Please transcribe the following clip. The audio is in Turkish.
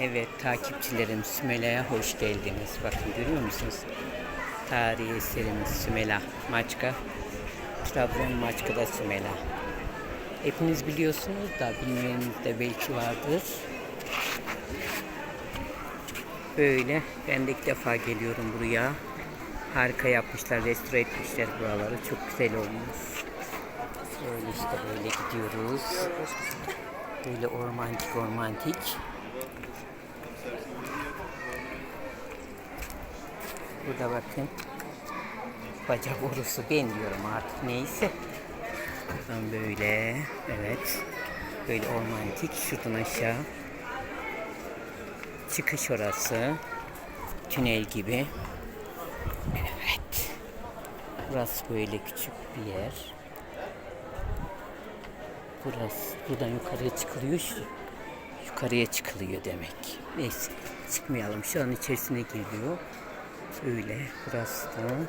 Evet takipçilerim Sümela'ya hoş geldiniz. Bakın görüyor musunuz? Tarihi eserimiz Sümela. Maçka. Trabzon Maçka'da Sümela. Hepiniz biliyorsunuz da bilmeyeniniz de belki vardır. Böyle ben de ilk defa geliyorum buraya. Harika yapmışlar, restore etmişler buraları. Çok güzel olmuş. Böyle işte böyle gidiyoruz. Böyle ormantik ormantik. Burada bakın. Baca borusu ben diyorum artık neyse. Buradan böyle evet. Böyle ormantik şuradan aşağı. Çıkış orası. Tünel gibi. Evet. Burası böyle küçük bir yer. Burası buradan yukarıya çıkılıyor. Şu, yukarıya çıkılıyor demek. Neyse çıkmayalım. Şu an içerisine geliyor. Öyle. Burası da